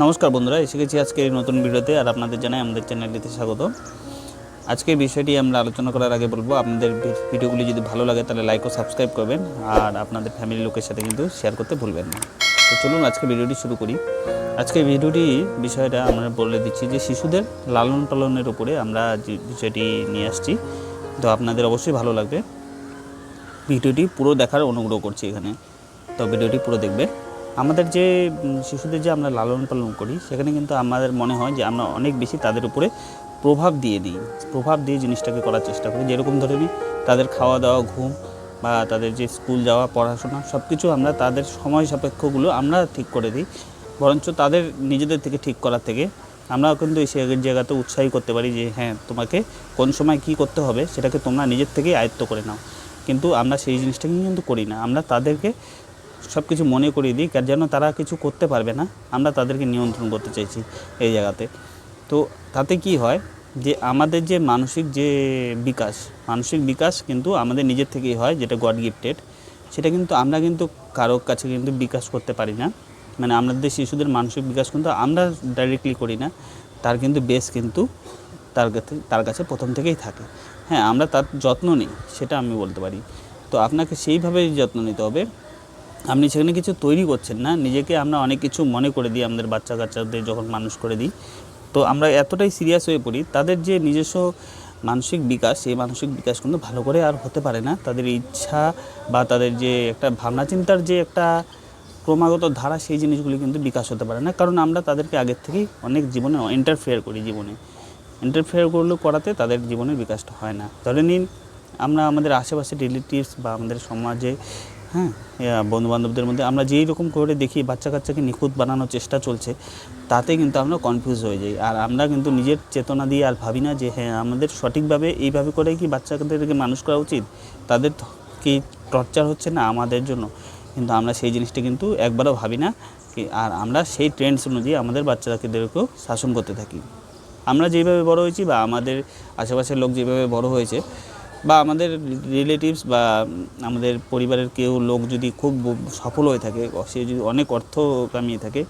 নমস্কার বন্ধুরা, এসে গেছি আজকে এই নতুন ভিডিওতে আর আপনাদের জানাই আমাদের চ্যানেলটিতে স্বাগত। আজকে বিষয়টি আমরা আলোচনা করার আগে বলব, আপনাদের ভিডিওগুলি যদি ভালো লাগে তাহলে লাইক ও সাবস্ক্রাইব করবেন আর আপনাদের ফ্যামিলি লোকের সাথে কিন্তু শেয়ার করতে ভুলবেন না। তো চলুন আজকে ভিডিওটি শুরু করি। আজকে ভিডিওটি বিষয়টা আমরা বলে দিচ্ছি যে শিশুদের লালন পালনের উপরে আমরা যে বিষয়টি নিয়ে আসছি, তো আপনাদের অবশ্যই ভালো লাগবে। ভিডিওটি পুরো দেখার অনুগ্রহ করছি এখানে। তো ভিডিওটি পুরো দেখবে আমাদের যে শিশুদের যে আমরা লালন পালন করি, সেখানে কিন্তু আমাদের মনে হয় যে আমরা অনেক বেশি তাদের উপরে প্রভাব দিয়ে দিই, প্রভাব দিয়ে জিনিসটাকে করার চেষ্টা করি। যেরকম ধরে নিই, তাদের খাওয়া দাওয়া, ঘুম বা তাদের যে স্কুল যাওয়া, পড়াশোনা সব কিছু আমরা তাদের সময় সাপেক্ষগুলো আমরা ঠিক করে দিই। বরঞ্চ তাদের নিজেদের থেকে ঠিক করার থেকে আমরা কিন্তু এই সে- জায়গাতে উৎসাহী করতে পারি যে হ্যাঁ তোমাকে কোন সময় কি করতে হবে, সেটাকে তোমরা নিজের থেকেই আয়ত্ত করে নাও। কিন্তু আমরা সেই জিনিসটাকে কিন্তু করি না। আমরা তাদেরকে সব কিছু মনে করিয়ে দিই যেন তারা কিছু করতে পারবে না। আমরা তাদেরকে নিয়ন্ত্রণ করতে চাইছি এই জায়গাতে। তো তাতে কি হয় যে আমাদের যে মানসিক যে বিকাশ, মানসিক বিকাশ কিন্তু আমাদের নিজের থেকেই হয়, যেটা গড গিফটেড সেটা কিন্তু আমরা কিন্তু কারোর কাছে কিন্তু বিকাশ করতে পারি না। মানে আমাদের শিশুদের মানসিক বিকাশ কিন্তু আমরা ডাইরেক্টলি করি না, তার কিন্তু বেস কিন্তু তার কাছে তার কাছে প্রথম থেকেই থাকে। হ্যাঁ আমরা তার যত্ন নিই, সেটা আমি বলতে পারি। তো আপনাকে সেইভাবেই যত্ন নিতে হবে। আপনি সেখানে কিছু তৈরি করছেন না, নিজেকে আমরা অনেক কিছু মনে করে দিই, আমাদের বাচ্চা কাচ্চাদের যখন মানুষ করে দিই। তো আমরা এতটাই সিরিয়াস হয়ে পড়ি, তাদের যে নিজস্ব মানসিক বিকাশ সেই মানসিক বিকাশ কিন্তু ভালো করে আর হতে পারে না। তাদের ইচ্ছা বা তাদের যে একটা ভাবনা চিন্তার যে একটা ক্রমাগত ধারা, সেই জিনিসগুলি কিন্তু বিকাশ হতে পারে না। কারণ আমরা তাদেরকে আগের থেকেই অনেক জীবনে ইন্টারফেয়ার করি জীবনে। ইন্টারফেয়ার করলে করাতে তাদের জীবনের বিকাশটা হয় না। ধরে নিন, আমরা আমাদের আশেপাশে রিলেটিভস বা আমাদের সমাজে হ্যাঁ বন্ধু বান্ধবদের মধ্যে আমরা যেই রকম করে দেখি বাচ্চা কাচ্চাকে নিখুঁত বানানোর চেষ্টা চলছে, তাতে কিন্তু আমরা কনফিউজ হয়ে যাই। আর আমরা কিন্তু নিজের চেতনা দিয়ে আর ভাবি না যে হ্যাঁ আমাদের সঠিকভাবে এইভাবে করে কি বাচ্চাদেরকে মানুষ করা উচিত? তাদের কি টর্চার হচ্ছে না আমাদের জন্য? কিন্তু আমরা সেই জিনিসটা কিন্তু একবারও ভাবি না আর আমরা সেই ট্রেন্ডস অনুযায়ী আমাদের বাচ্চাদেরকেও শাসন করতে থাকি। আমরা যেভাবে বড় হয়েছি বা আমাদের আশেপাশের লোক যেভাবে বড় হয়েছে বা আমাদের রিলেটিভস বা আমাদের পরিবারের কেউ লোক যদি খুব সফল হয়ে থাকে, সে যদি অনেক অর্থ কামিয়ে থাকে,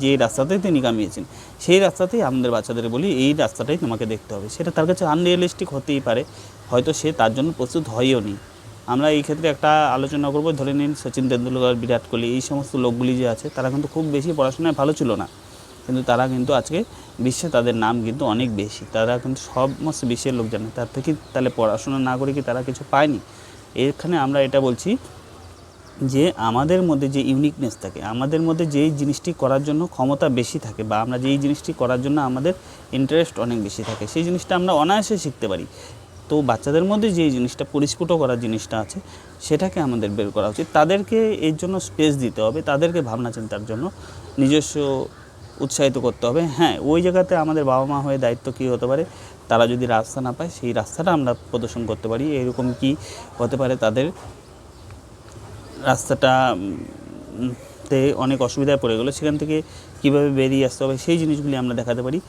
যে রাস্তাতে তিনি কামিয়েছেন, সেই রাস্তাতেই আমাদের বাচ্চাদের বলি, এই রাস্তাটাই তোমাকে দেখতে হবে। সেটা তার কাছে আনরিয়েলিস্টিক হতেই পারে। হয়তো সে তার জন্য প্রস্তুত হয়ও নি। আমরা এই ক্ষেত্রে একটা আলোচনা করব। ধরে নিন সচিন তেন্ডুলকর, বিরাট কোহলি, এই সমস্ত লোকগুলি যে আছে, তারা কিন্তু খুব বেশি পড়াশোনায় ভালো ছিল না। কিন্তু তারা কিন্তু আজকে বিশ্বে তাদের নাম কিন্তু অনেক বেশি। তারা কিন্তু সমস্ত বিশ্বের লোক জানে। তার থেকে তাহলে পড়াশোনা না করে কি তারা কিছু পায়নি? এখানে আমরা এটা বলছি যে আমাদের মধ্যে যে ইউনিকনেস থাকে, আমাদের মধ্যে যেই জিনিসটি করার জন্য ক্ষমতা বেশি থাকে বা আমরা যেই জিনিসটি করার জন্য আমাদের ইন্টারেস্ট অনেক বেশি থাকে, সেই জিনিসটা আমরা অনায়াসে শিখতে পারি। তো বাচ্চাদের মধ্যে যে জিনিসটা, পরিস্ফুট করার জিনিসটা আছে, সেটাকে আমাদের বের করা উচিত। তাদেরকে এর জন্য স্পেস দিতে হবে, তাদেরকে ভাবনা চিন্তার জন্য নিজস্ব উৎসাহিত করতে হবে। হ্যাঁ ওই জায়গাতে আমাদের বাবা মা হয়ে দায়িত্ব কী হতে পারে? তারা যদি রাস্তা না পায়, সেই রাস্তাটা আমরা প্রদর্শন করতে পারি। এরকম কি হতে পারে তাদের? রাস্তাটা তে অনেক অসুবিধায় পড়ে গেলো। সেখান থেকে কীভাবে বেরিয়ে আসতে হবে, সেই জিনিসগুলি আমরা দেখাতে পারি।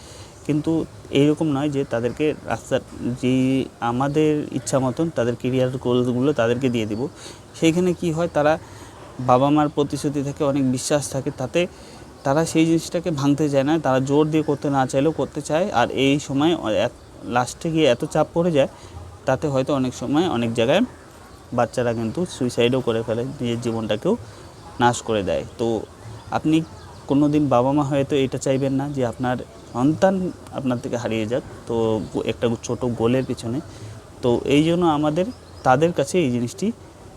কিন্তু এইরকম নয় যে তাদেরকে রাস্তা, যে আমাদের ইচ্ছা মতন তাদের কেরিয়ার গোলগুলো তাদেরকে দিয়ে দিব। সেইখানে কি হয়, তারা বাবা মার প্রতিশ্রুতি থেকে অনেক বিশ্বাস থাকে। তাতে তারা সেই জিনিসটাকে ভাঙতে চায় না, তারা জোর দিয়ে করতে না চাইলেও করতে চায়। আর এই সময় লাস্টে গিয়ে এত চাপ পড়ে যায়, তাতে হয়তো অনেক সময় অনেক জায়গায় বাচ্চারা কিন্তু সুইসাইডও করে ফেলে, নিজের জীবনটাকেও নাশ করে দেয়। তো আপনি কোনো দিন বাবা মা হয়তো এটা চাইবেন না যে আপনার সন্তান আপনার থেকে হারিয়ে যাক, তো একটা ছোট গোলের পিছনে। তো এই জন্য আমাদের, তাদের কাছে এই জিনিসটি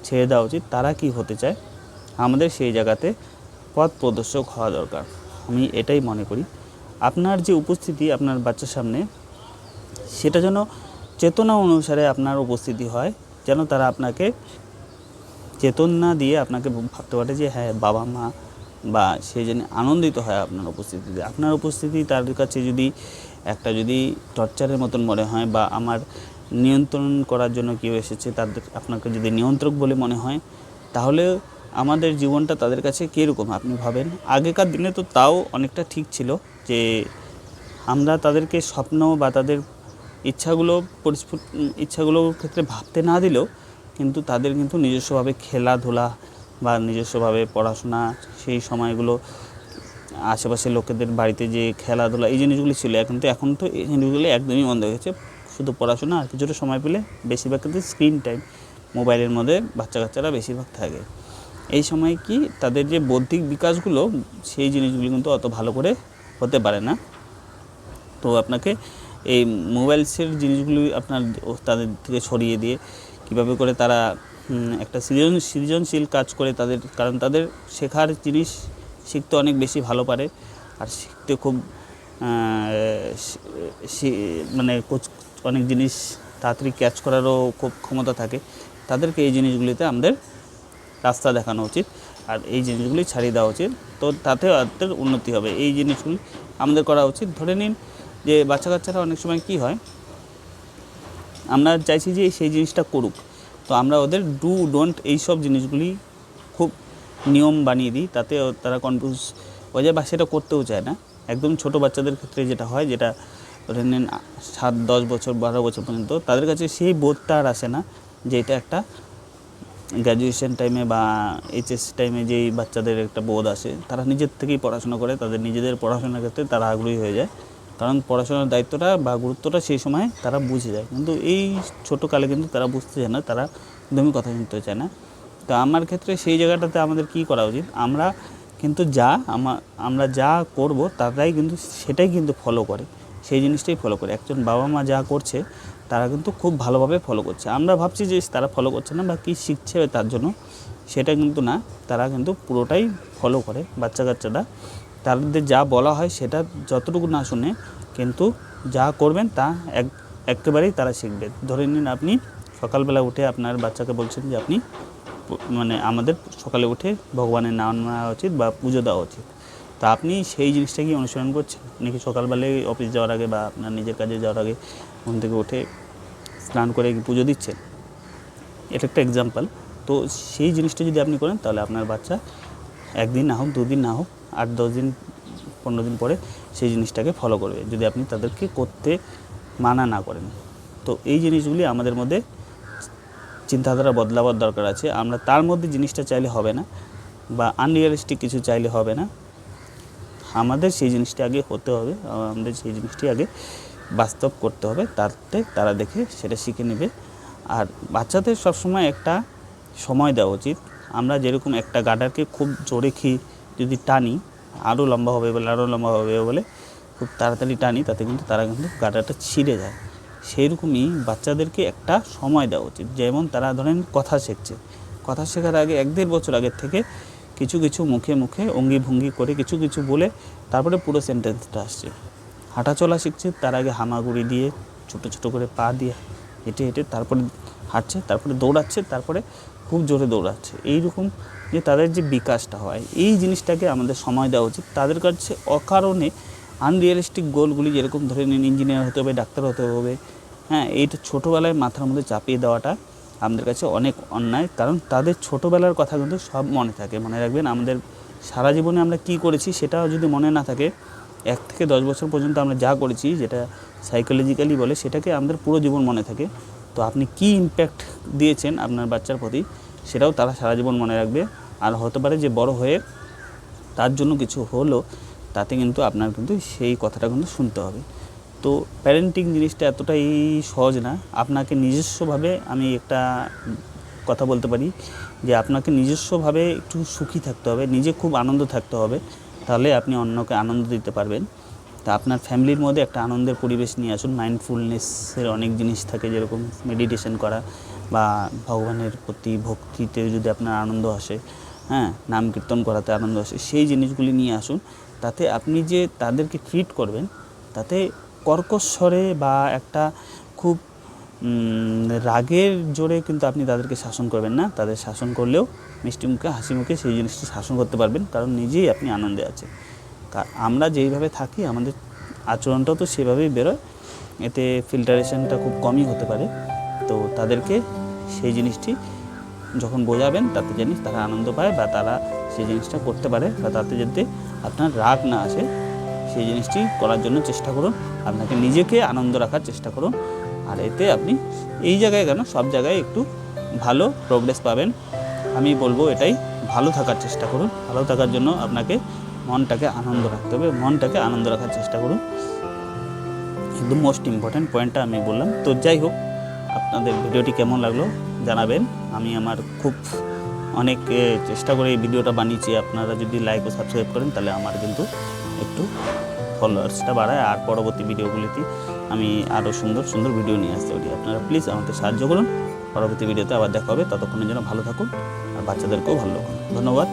ছেড়ে দেওয়া উচিত। তারা কি হতে চায়? আমাদের সেই জায়গাতে পথ প্রদর্শক হওয়া দরকার। আমি এটাই মনে করি। আপনার যে উপস্থিতি আপনার বাচ্চার সামনে, সেটা যেন চেতনা অনুসারে আপনার উপস্থিতি হয়, যেন তারা আপনাকে চেতন না দিয়ে আপনাকে ভাবতে পারে যে হ্যাঁ বাবা মা বা সে যেন আনন্দিত হয় আপনার উপস্থিতিতে। আপনার উপস্থিতি তার কাছে যদি একটা যদি টর্চারের মতন মনে হয় বা আমার নিয়ন্ত্রণ করার জন্য কেউ এসেছে, তাদের আপনাকে যদি নিয়ন্ত্রক বলে মনে হয়, তাহলে আমাদের জীবনটা তাদের কাছে কীরকম আপনি ভাবেন? আগেকার দিনে তো তাও অনেকটা ঠিক ছিল যে আমরা তাদেরকে স্বপ্ন বা তাদের ইচ্ছাগুলো পরিস্ফুট ইচ্ছাগুলোর ক্ষেত্রে ভাবতে না দিলেও কিন্তু তাদের কিন্তু নিজস্বভাবে খেলাধুলা বা নিজস্বভাবে পড়াশোনা, সেই সময়গুলো আশেপাশের লোকেদের বাড়িতে যে খেলাধুলা, এই জিনিসগুলি ছিল। এখন তো এখন তো এই জিনিসগুলি একদমই বন্ধ হয়ে গেছে। শুধু পড়াশোনা আর কিছুটা সময় পেলে বেশিরভাগ কিন্তু স্ক্রিন টাইম মোবাইলের মধ্যে বাচ্চা কাচ্চারা বেশিরভাগ থাকে। এই সময় কি তাদের যে বৌদ্ধিক বিকাশগুলো, সেই জিনিসগুলি কিন্তু অত ভালো করে হতে পারে না। তো আপনাকে এই মোবাইলসের জিনিসগুলি আপনার তাদের থেকে সরিয়ে দিয়ে কীভাবে করে তারা একটা সৃজন, সৃজনশীল কাজ করে তাদের, কারণ তাদের শেখার জিনিস শিখতে অনেক বেশি ভালো পারে। আর শিখতে খুব মানে অনেক জিনিস তাড়াতাড়ি ক্যাচ করারও খুব ক্ষমতা থাকে। তাদেরকে এই জিনিসগুলিতে আমাদের রাস্তা দেখানো উচিত। আর এই জিনিসগুলি ছাড়িয়ে দেওয়া উচিত। তো তাতে তাদের উন্নতি হবে। এই জিনিসগুলি আমাদের করা উচিত। ধরে নিন যে বাচ্চা কাচ্চারা অনেক সময় কি হয়, আমরা চাইছি যে সেই জিনিসটা করুক। তো আমরা ওদের ডু, ডোন্ট এই সব জিনিসগুলি খুব নিয়ম বানিয়ে দিই। তাতে তারা কনফিউজ হয়ে যায় বা সেটা করতেও চায় না। একদম ছোট বাচ্চাদের ক্ষেত্রে যেটা হয়, যেটা ধরে নিন সাত, দশ বছর, বারো বছর পর্যন্ত, তাদের কাছে সেই বোধটা আর আসে না যে এটা একটা গ্র্যাজুয়েশন টাইমে বা এইচএস টাইমে যেই বাচ্চাদের একটা বোধ আসে, তারা নিজের থেকেই পড়াশোনা করে, তাদের নিজেদের পড়াশোনার ক্ষেত্রে তারা আগ্রহী হয়ে যায়। কারণ পড়াশোনার দায়িত্বটা বা গুরুত্বটা সেই সময় তারা বুঝে যায়। কিন্তু এই ছোটো কালে কিন্তু তারা বুঝতে চায় না, তারা একদমই কথা শুনতে চায় না। তো আমার ক্ষেত্রে সেই জায়গাটাতে আমাদের কি করা উচিত? আমরা কিন্তু যা, আমা- আমরা যা করব তারাই কিন্তু, সেটাই কিন্তু ফলো করে। সেই জিনিসটাই ফলো করে। একজন বাবা মা যা করছে, তারা কিন্তু খুব ভালোভাবে ফলো করছে। আমরা ভাবছি যে তারা ফলো করছে না বা কী শিখছে তার জন্য, সেটা কিন্তু না। তারা কিন্তু পুরোটাই ফলো করে, বাচ্চা কাচ্চারা। তাদের যা বলা হয় সেটা যতটুকু না শুনে কিন্তু যা করবেন তা এক, একেবারেই তারা শিখবে। ধরে নিন আপনি সকালবেলা উঠে আপনার বাচ্চাকে বলছেন যে, আপনি মানে আমাদের সকালে উঠে ভগবানের নাম নেওয়া উচিত বা পুজো দেওয়া উচিত। তা আপনি সেই জিনিসটা কি অনুসরণ করছেন? নাকি সকালবেলায় অফিস যাওয়ার আগে বা আপনার নিজের কাজে যাওয়ার আগে ঘুম থেকে উঠে স্নান করে পুজো দিচ্ছেন? এটা একটা এক্সাম্পল তো সেই জিনিসটা যদি আপনি করেন, তাহলে আপনার বাচ্চা একদিন না হোক, দুদিন না হোক, আট, দশ দিন, পনেরো দিন পরে সেই জিনিসটাকে ফলো করবে, যদি আপনি তাদেরকে করতে মানা না করেন। তো এই জিনিসগুলি আমাদের মধ্যে চিন্তাধারা বদলাবার দরকার আছে। আমরা তার মধ্যে জিনিসটা চাইলে হবে না বা আনরিয়ালিস্টিক কিছু চাইলে হবে না। আমাদের সেই জিনিসটা আগে হতে হবে আমাদের সেই জিনিসটি আগে বাস্তব করতে হবে, তাতে তারা দেখে সেটা শিখে নেবে। আর বাচ্চাদের সবসময় একটা সময় দেওয়া উচিত। আমরা যেরকম একটা গাডারকে খুব জোরে খেয়ে যদি টানি আরও লম্বা হবে বলে আরও লম্বা হবে বলে খুব তাড়াতাড়ি টানি, তাতে কিন্তু তারা কিন্তু গাডারটা ছিঁড়ে যায়। সেই রকমই বাচ্চাদেরকে একটা সময় দেওয়া উচিত। যেমন তারা ধরেন কথা শিখছে। কথা শেখার আগে এক দেড় বছর আগের থেকে কিছু কিছু মুখে মুখে অঙ্গি ভঙ্গি করে কিছু কিছু বলে তারপরে পুরো সেন্টেন্সটা আসছে। হাঁটা চলা শিখছে, তার আগে হামাগুড়ি দিয়ে ছোটো ছোটো করে পা দিয়ে হেঁটে হেঁটে তারপরে হাঁটছে, তারপরে দৌড়াচ্ছে, তারপরে খুব জোরে দৌড়াচ্ছে। এইরকম যে তাদের যে বিকাশটা হয়, এই জিনিসটাকে আমাদের সময় দেওয়া উচিত। তাদের কাছে অকারণে আনরিয়ালিস্টিক গোলগুলি যেরকম ধরে নিন ইঞ্জিনিয়ার হতে হবে, ডাক্তার হতে হবে হ্যাঁ এইটা ছোটোবেলায় মাথার মধ্যে চাপিয়ে দেওয়াটা আমাদের কাছে অনেক অন্যায়, কারণ তাদের ছোটোবেলার কথা কিন্তু সব মনে থাকে। মনে রাখবেন আমাদের সারা জীবনে আমরা কি করেছি সেটাও যদি মনে না থাকে, এক থেকে দশ বছর পর্যন্ত আমরা যা করেছি যেটা সাইকোলজিক্যালি বলে সেটাকে আমাদের পুরো জীবন মনে থাকে। তো আপনি কি ইম্প্যাক্ট দিয়েছেন আপনার বাচ্চার প্রতি সেটাও তারা সারা জীবন মনে রাখবে। আর হতে পারে যে বড় হয়ে তার জন্য কিছু হলো, তাতে কিন্তু আপনার কিন্তু সেই কথাটা কিন্তু শুনতে হবে। তো প্যারেন্টিং জিনিসটা এতটাই সহজ না। আপনাকে নিজস্বভাবে আমি একটা কথা বলতে পারি যে আপনাকে নিজস্বভাবে একটু সুখী থাকতে হবে, নিজে খুব আনন্দ থাকতে হবে, তাহলে আপনি অন্যকে আনন্দ দিতে পারবেন। তা আপনার ফ্যামিলির মধ্যে একটা আনন্দের পরিবেশ নিয়ে আসুন মাইন্ডফুলনেসের অনেক জিনিস থাকে যেরকম মেডিটেশন করা বা ভগবানের প্রতি ভক্তিতে যদি আপনার আনন্দ আসে হ্যাঁ নাম কীর্তন করাতে আনন্দ আসে, সেই জিনিসগুলি নিয়ে আসুন। তাতে আপনি যে তাদেরকে ট্রিট করবেন, তাতে কর্কশ্বরে বা একটা খুব রাগের জোরে কিন্তু আপনি তাদেরকে শাসন করবেন না। তাদের শাসন করলেও মিষ্টি মুখে, হাসি মুখে সেই জিনিসটা শাসন করতে পারবেন, কারণ নিজেই আপনি আনন্দে আছেন। কা- আমরা যেইভাবে থাকি, আমাদের আচরণটাও তো সেভাবেই বেরোয়। এতে ফিল্টারেশনটা খুব কমই হতে পারে। তো তাদেরকে সেই জিনিসটি যখন বোঝাবেন, তাতে জানি তারা আনন্দ পায় বা তারা সেই জিনিসটা করতে পারে বা তাতে যাতে আপনার রাগ না আসে। সেই জিনিসটি করার জন্য চেষ্টা করুন। আপনাকে নিজেকে আনন্দ রাখার চেষ্টা করুন। আর এতে আপনি এই জায়গায় কেন? সব জায়গায় একটু ভালো প্রোগ্রেস পাবেন। আমি বলব এটাই, ভালো থাকার চেষ্টা করুন। ভালো থাকার জন্য আপনাকে মনটাকে আনন্দ রাখতে হবে। মনটাকে আনন্দ রাখার চেষ্টা করুন। একদম মোস্ট ইম্পর্ট্যান্ট পয়েন্টটা আমি বললাম। তো যাই হোক, আপনাদের ভিডিওটি কেমন লাগল জানাবেন। আমি আমার খুব অনেক চেষ্টা করে এই ভিডিওটা বানিয়েছি। আপনারা যদি লাইক ও সাবস্ক্রাইব করেন, তাহলে আমার কিন্তু একটু ফলোয়ার্সটা বাড়ায় আর পরবর্তী ভিডিওগুলিতে আমি আরও সুন্দর সুন্দর ভিডিও নিয়ে আসতে পারি। আপনারা প্লিজ আমাকে সাহায্য করুন। পরবর্তী ভিডিওতে আবার দেখা হবে। ততক্ষণের জন্য ভালো থাকুন আর বাচ্চাদেরকেও ভালো ধন্যবাদ।